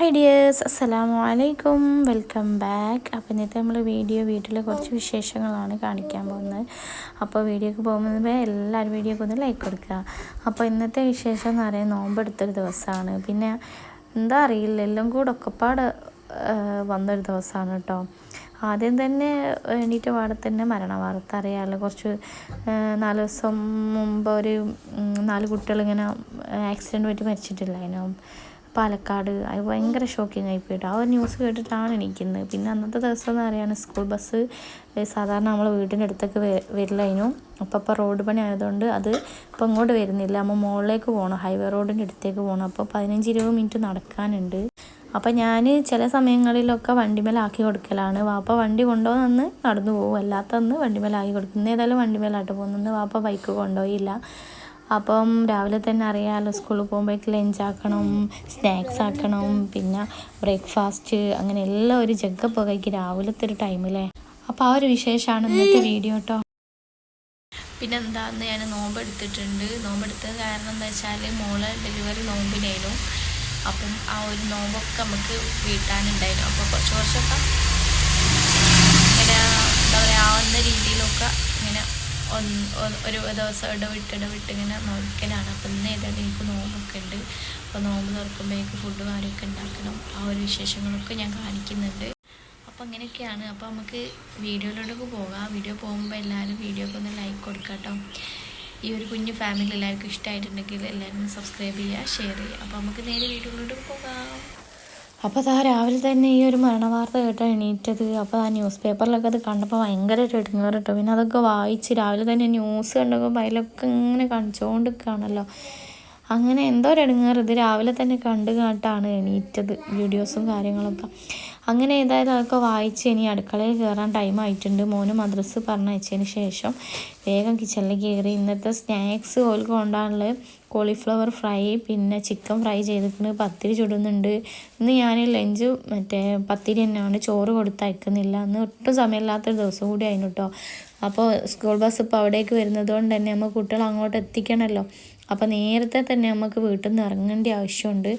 Hi dears അസ്സലാമു അലൈക്കും welcome back അപ്പോൾ ഇന്നത്തെ നമ്മൾ വീഡിയോ വീട്ടിലെ കുറച്ച് വിശേഷങ്ങളാണ് കാണിക്കാൻ പോകുന്നത്. അപ്പോൾ വീഡിയോക്ക് പോകുമ്പോൾ എല്ലാവരും വീഡിയോക്ക് ഒന്ന് ലൈക്ക് കൊടുക്കുക. അപ്പോൾ ഇന്നത്തെ വിശേഷം എന്ന് പറയുന്നത് നോമ്പെടുത്തൊരു ദിവസമാണ്. പിന്നെ എന്താ അറിയില്ല എല്ലാം കൂടെ ഒക്കെപ്പാട് വന്നൊരു ദിവസമാണ് കേട്ടോ. ആദ്യം തന്നെ വേണ്ടിയിട്ട് പാടെ തന്നെ മരണ വാർത്ത അറിയാമല്ലോ കുറച്ച് നാല് ദിവസം മുമ്പ് ഒരു നാല് കുട്ടികളിങ്ങനെ ആക്സിഡന്റ് പറ്റി മരിച്ചിട്ടില്ലായിരുന്നു പാലക്കാട്. അത് ഭയങ്കര ഷോക്കിംഗ് ആയി പോയിട്ട്. ആ ഒരു ന്യൂസ് കേട്ടിട്ടാണ് എണീക്കുന്നത്. പിന്നെ അന്നത്തെ ദിവസം എന്ന് പറയുകയാണ് സ്കൂൾ ബസ് സാധാരണ നമ്മൾ വീടിന്റെ അടുത്തൊക്കെ വരില്ലായിരുന്നു. അപ്പോൾ അപ്പം റോഡ് പണി ആയതുകൊണ്ട് അത് ഇപ്പോൾ ഇങ്ങോട്ട് വരുന്നില്ല. നമ്മൾ മുകളിലേക്ക് പോകണം ഹൈവേ റോഡിന്റെ അടുത്തേക്ക് പോകണം അപ്പോൾ പതിനഞ്ച് ഇരുപത് മിനിറ്റ് നടക്കാനുണ്ട്. അപ്പം ഞാൻ ചില സമയങ്ങളിലൊക്കെ വണ്ടിമേലാക്കി കൊടുക്കലാണ്. വാപ്പ വണ്ടി കൊണ്ടുപോകുന്നു നടന്നു പോകും. അല്ലാത്തന്ന് വണ്ടിമേലാക്കി കൊടുക്കും. ഏതായാലും വണ്ടിമേലാട്ട് പോകുന്നു വാപ്പ ബൈക്ക് കൊണ്ടുപോയില്ല. അപ്പം രാവിലെ തന്നെ അറിയാമല്ലോ സ്കൂളിൽ പോകുമ്പോഴേക്ക് ലഞ്ച് ആക്കണം സ്നാക്സ് ആക്കണം പിന്നെ ബ്രേക്ക്ഫാസ്റ്റ് അങ്ങനെ എല്ലാം ഒരു ജഗ്ഗ പുകയ്ക്ക് രാവിലത്തെ ഒരു ടൈമിലേ അപ്പം ആ ഒരു വിശേഷമാണ് ഇന്നത്തെ വീഡിയോ കേട്ടോ പിന്നെ എന്താന്ന് ഞാൻ നോമ്പ് എടുത്തിട്ടുണ്ട്. നോമ്പ് എടുത്തത് കാരണം എന്താ വെച്ചാൽ മോളെ ഡെലിവറി നോമ്പിനായിരുന്നു അപ്പം ആ ഒരു നോമ്പൊക്കെ നമുക്ക് വീട്ടാനുണ്ടായിരുന്നു. അപ്പോൾ കുറച്ച് കുറച്ചൊക്കെ ഇങ്ങനെ എന്താ പറയുക ആവുന്ന രീതിയിലൊക്കെ ഇങ്ങനെ ഒരു ദിവസം ഇടവിട്ട് ഇടവിട്ട് ഇങ്ങനെ നോക്കലാണ് അപ്പം ഇന്ന് ഏതായാലും എനിക്ക് നോമ്പൊക്കെ ഉണ്ട്. അപ്പോൾ നോമ്പ് തുറക്കുമ്പോഴേക്ക് ഫുഡ് കാര്യമൊക്കെ ഉണ്ടാക്കണം. ആ ഒരു വിശേഷങ്ങളൊക്കെ ഞാൻ കാണിക്കുന്നുണ്ട്. അപ്പോൾ അങ്ങനെയൊക്കെയാണ്. അപ്പോൾ നമുക്ക് വീഡിയോയിലോട്ടൊക്കെ പോകാം. വീഡിയോ പോകുമ്പോൾ എല്ലാവരും വീഡിയോക്ക് ഒന്ന് ലൈക്ക് കൊടുക്കാം കേട്ടോ. ഈ ഒരു കുഞ്ഞു ഫാമിലി എല്ലാവർക്കും ഇഷ്ടമായിട്ടുണ്ടെങ്കിൽ എല്ലാവരും സബ്സ്ക്രൈബ് ചെയ്യുക ഷെയർ ചെയ്യുക. അപ്പോൾ നമുക്ക് നേരെ വീഡിയോയിലോട്ട് പോകാം. അപ്പോൾ അതാ രാവിലെ തന്നെ ഈ ഒരു മരണവാർത്ത കേട്ട എണീറ്റത്. അപ്പോൾ ആ ന്യൂസ് പേപ്പറിലൊക്കെ അത് കണ്ടപ്പോൾ ഭയങ്കര എടുങ്ങാറ് കേട്ടോ പിന്നെ അതൊക്കെ വായിച്ച് രാവിലെ തന്നെ ന്യൂസ് കണ്ടപ്പോൾ അതിലൊക്കെ ഇങ്ങനെ കാണിച്ചുകൊണ്ടിരിക്കുകയാണല്ലോ അങ്ങനെ എന്തോ ഒരു എടുങ്ങാറ് ഇത് രാവിലെ തന്നെ കണ്ടു കേട്ടാണ് എണീറ്റത്. വീഡിയോസും കാര്യങ്ങളൊക്കെ. അങ്ങനെ ഏതായാലും അതൊക്കെ വായിച്ച് ഇനി അടുക്കളയിൽ കയറാൻ ടൈം ആയിട്ടുണ്ട്. മോന് മദ്രസ് പറഞ്ഞയച്ചതിന് ശേഷം വേഗം കിച്ചണിൽ കയറി ഇന്നത്തെ സ്നാക്സ് ഓൽക്ക് കൊണ്ടാണുള്ളത് കോളിഫ്ലവർ ഫ്രൈ പിന്നെ ചിക്കൻ ഫ്രൈ ചെയ്തിട്ടുണ്ട്. പത്തിരി ചുടുന്നുണ്ട്. ഇന്ന് ഞാൻ ലഞ്ച് മറ്റേ പത്തിരി തന്നെയാണ്. ചോറ് കൊടുത്തയക്കുന്നില്ല. അന്ന് ഒട്ടും സമയമില്ലാത്തൊരു ദിവസം കൂടി ആയിരുന്നു കേട്ടോ അപ്പോൾ സ്കൂൾ ബസ് ഇപ്പോൾ അവിടേക്ക് വരുന്നതുകൊണ്ട് തന്നെ നമ്മൾ കുട്ടികൾ അങ്ങോട്ട് എത്തിക്കണമല്ലോ അപ്പോൾ നേരത്തെ തന്നെ നമുക്ക് വീട്ടിൽ നിന്ന് ഇറങ്ങേണ്ട ആവശ്യമുണ്ട്.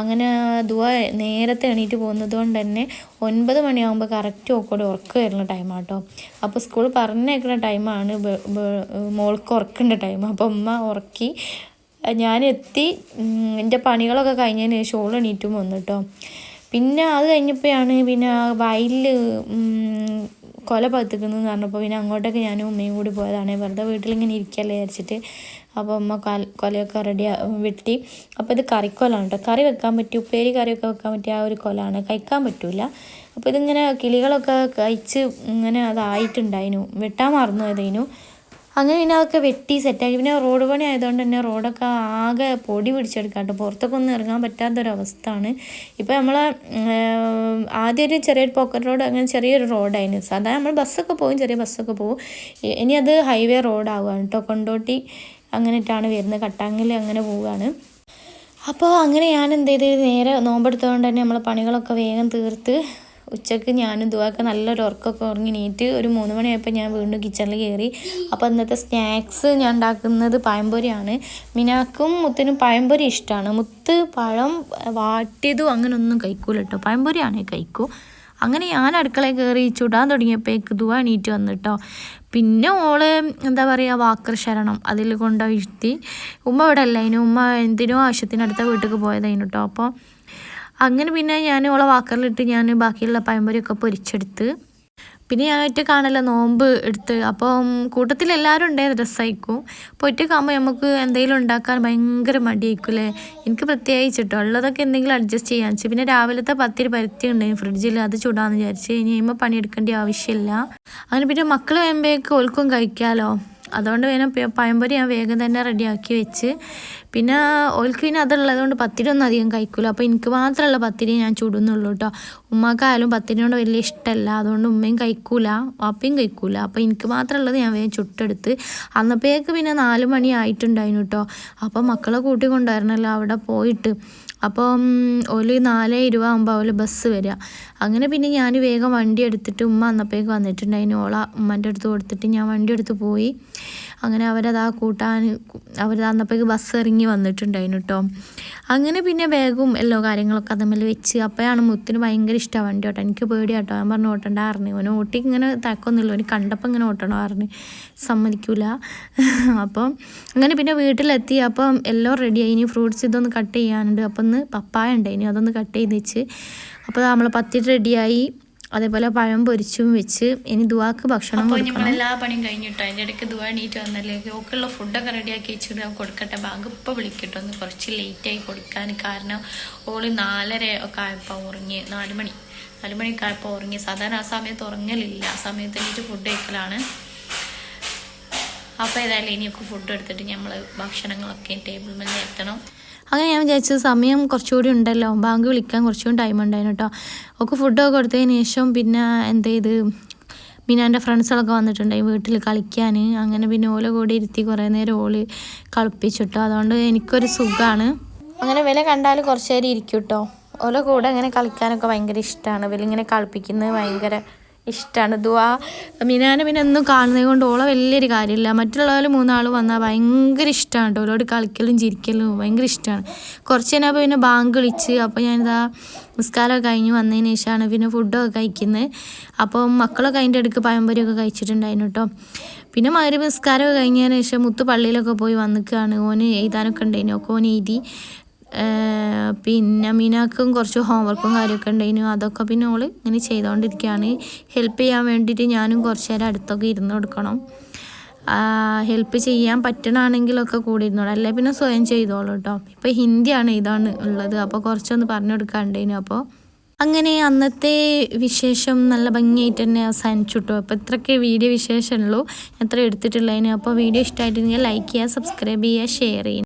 അങ്ങനെ ദുവ നേരത്തെ എണീറ്റ് പോകുന്നത് കൊണ്ട് തന്നെ ഒൻപത് മണിയാകുമ്പോൾ കറക്റ്റ് ഓക്കോടെ ഉറക്കം വരുന്ന ടൈമാണ് കേട്ടോ അപ്പോൾ സ്കൂൾ പറഞ്ഞേക്കുന്ന ടൈമാണ് മോൾക്ക് ഉറക്കേണ്ട ടൈം അപ്പോൾ ഉമ്മ ഉറക്കി ഞാൻ എത്തി എന്റെ പണികളൊക്കെ കഴിഞ്ഞതിന് ശേഷം ഓൾ എണീറ്റും വന്നു കേട്ടോ പിന്നെ അത് കഴിഞ്ഞപ്പോഴാണ് പിന്നെ വയലിൽ കൊല പതുക്കുന്നു എന്ന് പറഞ്ഞപ്പോൾ പിന്നെ അങ്ങോട്ടൊക്കെ ഞാനും ഉമ്മയും കൂടി പോയതാണ്. വെറുതെ വീട്ടിലിങ്ങനെ ഇരിക്കല്ലേ വിചാരിച്ചിട്ട്. അപ്പോൾ ഉമ്മ കൊലയൊക്കെ റെഡി വെട്ടി. അപ്പോൾ ഇത് കറിക്കൊലാണ് കേട്ടോ. കറി വെക്കാൻ പറ്റി ഉപ്പേരി കറിയൊക്കെ വെക്കാൻ പറ്റിയ ആ ഒരു കൊലാണ് കഴിക്കാൻ പറ്റില്ല അപ്പോൾ ഇതിങ്ങനെ കിളികളൊക്കെ കഴിച്ച് ഇങ്ങനെ അതായിട്ടുണ്ടായിരുന്നു വെട്ടാൻ മറന്നു പോയതേനു. അങ്ങനെ പിന്നെ അതൊക്കെ വെട്ടി സെറ്റാക്കി പിന്നെ റോഡ് പണി ആയതുകൊണ്ട് തന്നെ റോഡൊക്കെ ആകെ പൊടി പിടിച്ചെടുക്കാം കേട്ടോ പുറത്തൊക്കെ ഒന്നും ഇറങ്ങാൻ പറ്റാത്തൊരവസ്ഥയാണ്. ഇപ്പോൾ നമ്മൾ ആദ്യം ഒരു ചെറിയൊരു പോക്കറ്റ് റോഡ് അങ്ങനെ ചെറിയൊരു റോഡായിരുന്നു സാധാരണ നമ്മൾ ബസ്സൊക്കെ പോകും ചെറിയ ബസ്സൊക്കെ പോകും ഇനി അത് ഹൈവേ റോഡാവുകയാണ് കേട്ടോ കൊണ്ടോട്ടി അങ്ങനെയിട്ടാണ് വരുന്നത്. കട്ടാങ്ങിൽ അങ്ങനെ പോവുകയാണ്. അപ്പോൾ അങ്ങനെ ഞാൻ എന്ത് ചെയ്ത്? നേരെ നോമ്പെടുത്തുകൊണ്ട് തന്നെ നമ്മൾ പണികളൊക്കെ വേഗം തീർത്ത് ഉച്ചയ്ക്ക് ഞാനും ദുവാക്ക് നല്ലൊരു ഉറക്കമൊക്കെ ഉറങ്ങി നീറ്റ് ഒരു മൂന്ന് മണിയായപ്പോൾ ഞാൻ വീണ്ടും കിച്ചണിൽ കയറി അപ്പോൾ ഇന്നത്തെ സ്നാക്സ് ഞാൻ ഉണ്ടാക്കുന്നത് പഴംപൊരിയാണ്. മിനാക്കും മുത്തിനും പഴംപൊരി ഇഷ്ടമാണ് മുത്ത് പഴം വാട്ടിയതും അങ്ങനെ ഒന്നും കഴിക്കൂല കേട്ടോ പഴംപൊരിയാണേ കഴിക്കൂ. അങ്ങനെ ഞാൻ അടുക്കളയിൽ കയറി ചുടാൻ തുടങ്ങിയപ്പോഴേക്ക് ദുവ എണീറ്റ് വന്നിട്ടോ. പിന്നെ ഓൾ എന്താ പറയുക വാക്കർ ശരണം അതിൽ കൊണ്ടുപോയി ഉമ്മ ഇവിടെ അല്ല അതിന് ഉമ്മ എന്തിനോ ആവശ്യത്തിന് അടുത്ത വീട്ടിലേക്ക് പോയതായിരുന്നു കേട്ടോ അപ്പോൾ അങ്ങനെ പിന്നെ ഞാൻ ഓളെ വാക്കറിലിട്ട് ഞാൻ ബാക്കിയുള്ള പഴംപൊരിയൊക്കെ പൊരിച്ചെടുത്ത്. പിന്നെ ഞാൻ ഒറ്റ കാണല്ല നോമ്പ് എടുത്ത്. അപ്പം കൂട്ടത്തിൽ എല്ലാവരും ഉണ്ടേ രസമായിരിക്കും അപ്പോൾ ഒറ്റക്കാകുമ്പോൾ നമുക്ക് എന്തെങ്കിലും ഉണ്ടാക്കാൻ ഭയങ്കര മടിയായിരിക്കും അല്ലേ എനിക്ക് പ്രത്യേകിച്ചിട്ടോ ഉള്ളതൊക്കെ എന്തെങ്കിലും അഡ്ജസ്റ്റ് ചെയ്യാൻ വെച്ചാൽ പിന്നെ രാവിലത്തെ പത്തിരി പരുത്തി ഉണ്ടായിരുന്നു ഫ്രിഡ്ജിൽ അത് ചൂടാന്ന് വിചാരിച്ച് ഇനി കഴിയുമ്പോൾ പണിയെടുക്കേണ്ട ആവശ്യമില്ല. അങ്ങനെ പിന്നെ മക്കൾ വരുമ്പോഴേക്ക് ഓൽക്കും കഴിക്കാമല്ലോ അതുകൊണ്ട് വേണം പഴംപൊരി ഞാൻ വേഗം തന്നെ റെഡിയാക്കി വെച്ച്. പിന്നെ ഓൾക്ക് പിന്നെ അതുള്ളത് കൊണ്ട് പത്തിരി ഒന്നും അധികം കഴിക്കില്ല അപ്പോൾ എനിക്ക് മാത്രമല്ല പത്തിരി ഞാൻ ചുടുന്നുള്ളൂ കേട്ടോ ഉമ്മാക്കായാലും പത്തിരിനോട് വലിയ ഇഷ്ടമല്ല അതുകൊണ്ട് ഉമ്മയും കഴിക്കൂല വാപ്പയും കഴിക്കൂല. അപ്പോൾ എനിക്ക് മാത്രമുള്ളത് ഞാൻ വേഗം ചുട്ടെടുത്ത് അന്നപ്പോഴേക്ക് പിന്നെ നാല് മണി ആയിട്ടുണ്ടായിരുന്നു കേട്ടോ അപ്പോൾ മക്കളെ കൂട്ടി കൊണ്ടുവരണമല്ലോ അവിടെ പോയിട്ട്. അപ്പം ഒരു നാല് ഇരുപതാകുമ്പോൾ അവൾ ബസ് വരിക അങ്ങനെ പിന്നെ ഞാൻ വേഗം വണ്ടി എടുത്തിട്ട് ഉമ്മ അന്നപ്പോഴേക്ക് വന്നിട്ടുണ്ടായിരുന്നു ഓള ഉമ്മന്റെ അടുത്ത് കൊടുത്തിട്ട് ഞാൻ വണ്ടി എടുത്ത് പോയി. അങ്ങനെ അവരത് ആ കൂട്ടാൻ അവർ അന്നപ്പോഴേക്ക് ബസ് ഇറങ്ങി വന്നിട്ടുണ്ടായിരുന്നു കേട്ടോ അങ്ങനെ പിന്നെ ബാഗും എല്ലോ കാര്യങ്ങളൊക്കെ അതുമ്മേൽ വെച്ച് അപ്പോഴാണ് മുത്തിന് ഭയങ്കര ഇഷ്ടമാണ് വണ്ടി ഓട്ടം എനിക്ക് പേടിയാട്ടോ ഞാൻ പറഞ്ഞു ഓട്ടണ്ട പറഞ്ഞു. അവന് ഓട്ടി ഇങ്ങനെ തക്കൊന്നുമില്ല. അവന് കണ്ടപ്പോൾ ഇങ്ങനെ ഓട്ടണോ പറഞ്ഞു. സമ്മതിക്കൂല. അപ്പം അങ്ങനെ പിന്നെ വീട്ടിലെത്തി. അപ്പം എല്ലാം റെഡിയായി ഇനി ഫ്രൂട്ട്സ് ഇതൊന്ന് കട്ട് ചെയ്യാനുണ്ട്. അപ്പം ഒന്ന് പപ്പായ ഉണ്ട് ഇനി അതൊന്ന് കട്ട് ചെയ്ത് വെച്ച്. അപ്പോൾ നമ്മൾ പത്തിട്ട് റെഡിയായി അതേപോലെ പഴം പൊരിച്ചും വെച്ച് ഇനി ദുവാക്ക് ഭക്ഷണം നമ്മൾ എല്ലാ പണിയും കഴിഞ്ഞിട്ടോ? അതിന്റെ ഇടയ്ക്ക് ദുവാ എണീറ്റ് വന്നല്ലേ? ഓക്കുള്ള ഫുഡൊക്കെ റെഡിയാക്കി വെച്ചിട്ട് ഞാൻ കൊടുക്കട്ടെ. ബാങ്ക് ഇപ്പോൾ വിളിക്കട്ടോ. ഒന്ന് കുറച്ച് ലേറ്റായി കൊടുക്കാൻ കാരണം ഓൾ നാലര ഒക്കെ ആയപ്പോൾ ഉറങ്ങി. നാല് മണി. നാല് മണിയൊക്കെ ആയപ്പോൾ ഉറങ്ങി. സാധാരണ ആ സമയത്ത് ഉറങ്ങലില്ല. ആ സമയത്ത് എണീറ്റ് ഫുഡ് കഴിക്കലാണ്. അപ്പോൾ ഏതായാലും ഇനിയൊക്കെ ഫുഡ് എടുത്തിട്ട് നമ്മൾ ഭക്ഷണങ്ങളൊക്കെ ടേബിൾ മേലെ എത്തണം. അങ്ങനെ ഞാൻ വിചാരിച്ചു സമയം കുറച്ചുകൂടി ഉണ്ടല്ലോ. ബാങ്ക് വിളിക്കാൻ കുറച്ചുകൂടി ടൈം ഉണ്ടായിരുന്നു കേട്ടോ ഒക്കെ ഫുഡൊക്കെ കൊടുത്തതിന് ശേഷം പിന്നെ എന്ത് ചെയ്ത്? പിന്നെ എന്റെ ഫ്രണ്ട്സുകളൊക്കെ വന്നിട്ടുണ്ടായി വീട്ടിൽ കളിക്കാൻ അങ്ങനെ പിന്നെ ഓല കൂടി ഇരുത്തി കുറേ നേരം ഓൾ കളിപ്പിച്ചിട്ടോ അതുകൊണ്ട് എനിക്കൊരു സുഖമാണ് അങ്ങനെ വില കണ്ടാൽ കുറച്ച് നേരം ഇരിക്കും കേട്ടോ ഓല കൂടെ അങ്ങനെ കളിക്കാനൊക്കെ ഭയങ്കര ഇഷ്ടമാണ് വില ഇങ്ങനെ കളിപ്പിക്കുന്നത് ഭയങ്കര ഇഷ്ടമാണ് ദുവാ മിനാനെ പിന്നെ എന്നും കാണുന്നത് കൊണ്ട് ഓളെ വലിയൊരു കാര്യമില്ല. മറ്റുള്ളവർ മൂന്നാൾ വന്നാൽ ഭയങ്കര ഇഷ്ടമാണ് കേട്ടോ ഓളോട് കളിക്കലും ചിരിക്കലും ഭയങ്കര ഇഷ്ടമാണ് കുറച്ച് കഴിഞ്ഞപ്പോൾ പിന്നെ ബാങ്ക് വിളിച്ച് അപ്പോൾ ഞാനിതാ നിസ്കാരമൊക്കെ കഴിഞ്ഞ് വന്നതിന് ശേഷമാണ് പിന്നെ ഫുഡൊക്കെ കഴിക്കുന്നത് അപ്പം മക്കളൊക്കെ അതിന്റെ അടുക്ക് പഴംപൊരിയൊക്കെ കഴിച്ചിട്ടുണ്ടായിരുന്നു കേട്ടോ പിന്നെ മകരവ് നിസ്കാരമൊക്കെ കഴിഞ്ഞതിന് ശേഷം മുത്ത് പള്ളിയിലൊക്കെ പോയി വന്നിക്കുകയാണ് ഓന് എഴുതാനൊക്കെ ഉണ്ടായിരുന്നു. ഒക്കെ ഓന് എഴുതി. പിന്നെ മീനാക്കും കുറച്ച് ഹോംവർക്കും കാര്യമൊക്കെ ഉണ്ടായിരുന്നു അതൊക്കെ പിന്നെ ഓൾ ഇങ്ങനെ ചെയ്തുകൊണ്ടിരിക്കുകയാണ് ഹെൽപ്പ് ചെയ്യാൻ വേണ്ടിയിട്ട് ഞാനും കുറച്ച് നേരം അടുത്തൊക്കെ ഇരുന്ന് കൊടുക്കണം. ഹെൽപ്പ് ചെയ്യാൻ പറ്റണമാണെങ്കിലൊക്കെ കൂടി ഇരുന്നോളൂ. അല്ലെ? പിന്നെ സ്വയം ചെയ്തോളൂ കേട്ടോ ഇപ്പോൾ ഹിന്ദിയാണ് ഇതാണ് ഉള്ളത്. അപ്പോൾ കുറച്ചൊന്ന് പറഞ്ഞു കൊടുക്കാണ്ടേനു അപ്പോൾ അങ്ങനെ അന്നത്തെ വിശേഷം നല്ല ഭംഗിയായിട്ട് തന്നെ അവസാനിച്ചു കേട്ടോ അപ്പോൾ ഇത്രയൊക്കെ വീഡിയോ വിശേഷമുള്ളൂ. എത്ര എടുത്തിട്ടുള്ളതിന്. അപ്പോൾ വീഡിയോ ഇഷ്ടമായിട്ടുണ്ടെങ്കിൽ ലൈക്ക് ചെയ്യുക സബ്സ്ക്രൈബ് ചെയ്യുക ഷെയർ ചെയ്യുക.